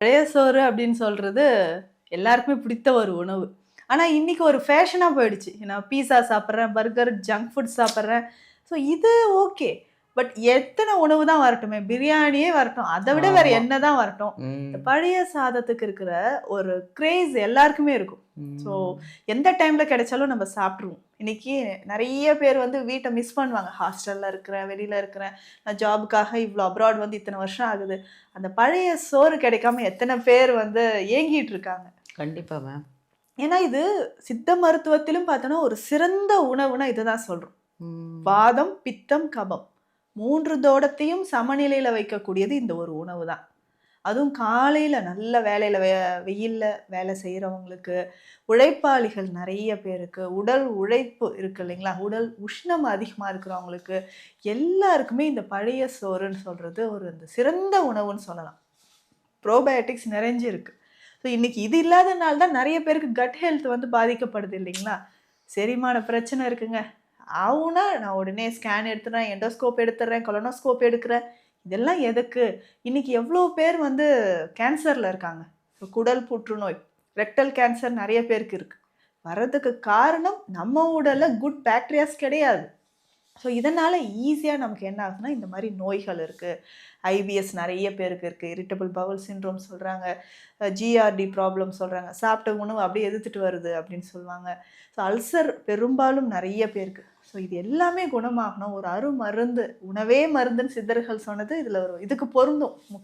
பழைய சோறு அப்படின்னு சொல்கிறது எல்லாருக்குமே பிடித்த ஒரு உணவு. ஆனால் இன்றைக்கி ஒரு ஃபேஷனாக போயிடுச்சு. நான் பீஸா சாப்பிட்றேன் பர்கர் ஜங்க் ஃபுட் சாப்பிட்றேன். ஸோ இது ஓகே பட் எத்தனை உணவு தான் வரட்டுமே? பிரியாணியே வரட்டும். அதை விட வேற. என்ன தான் வரட்டும்? பழைய சாதத்துக்கு இருக்கிற ஒரு கிரேஸ் எல்லாருக்குமே இருக்கும். ஸோ எந்த டைம்ல கிடைச்சாலும் நம்ம சாப்பிட்ருவோம் இன்னைக்கு நிறைய பேர் வந்து வீட்டை மிஸ் பண்ணுவாங்க. ஹாஸ்டல்ல இருக்கிறேன் வெளியில இருக்கிறேன். நான் ஜாபுக்காக இவ்வளோ அப்ராட் வந்து இத்தனை வருஷம் ஆகுது. அந்த பழைய சோறு கிடைக்காம எத்தனை பேர் வந்து ஏங்கிட்டு இருக்காங்க. கண்டிப்பா மேம் ஏன்னா இது சித்த மருத்துவத்திலும் பார்த்தோன்னா ஒரு சிறந்த உணவுனா இதுதான் சொல்றோம். ம். வாதம் பித்தம் கபம். மூன்று தோடத்தையும் சமநிலையில் வைக்கக்கூடியது இந்த ஒரு உணவு தான். அதுவும் காலையில் நல்ல வேலையில் வெ வெயிலில் வேலை செய்கிறவங்களுக்கு உழைப்பாளிகள் நிறைய பேருக்கு உடல் உழைப்பு இருக்கு இல்லைங்களா? உடல் உஷ்ணம் அதிகமாக இருக்கிறவங்களுக்கு எல்லாருக்குமே இந்த பழைய சோறுன்னு சொல்கிறது ஒரு இந்த சிறந்த உணவுன்னு சொல்லலாம். ப்ரோபயோட்டிக்ஸ் நிறைஞ்சிருக்கு ஸோ இன்றைக்கி இது இல்லாதனால தான் நிறைய பேருக்கு கட் ஹெல்த் வந்து பாதிக்கப்படுது இல்லைங்களா? செரிமான பிரச்சனை இருக்குங்க. ஆகுனா நான் உடனே ஸ்கேன் எடுத்துறேன் எண்டோஸ்கோப் எடுத்துடுறேன் கொலனோஸ்கோப் எடுக்கிறேன். இதெல்லாம் எதுக்கு? இன்னைக்கு எவ்வளோ பேர் வந்து கேன்சரில் இருக்காங்க. இப்போ குடல் புற்றுநோய் ரெக்டல் கேன்சர் நிறைய பேருக்கு இருக்குது வர்றதுக்கு காரணம் நம்ம உடலில் குட் பேக்டீரியாஸ் கிடையாது. ஸோ இதனால் ஈஸியாக நமக்கு என்ன ஆகுதுன்னா இந்த மாதிரி நோய்கள் இருக்குது ஐபிஎஸ் நிறைய பேருக்கு இருக்குது இரிட்டபிள் பவல் சின்ரோம் சொல்கிறாங்க ஜிஆர்டி ப்ராப்ளம் சொல்கிறாங்க சாப்பிட்ட உணவு அப்படியே எதிர்த்துட்டு வருது அப்படின்னு சொல்லுவாங்க. ஸோ அல்சர் பெரும்பாலும் நிறைய பேருக்கு. ஸோ இது எல்லாமே குணமாகணும். ஒரு அருமருந்து உணவே மருந்துன்னு சித்தர்கள் சொன்னது இதில் ஒரு இதுக்கு பொருந்தும்.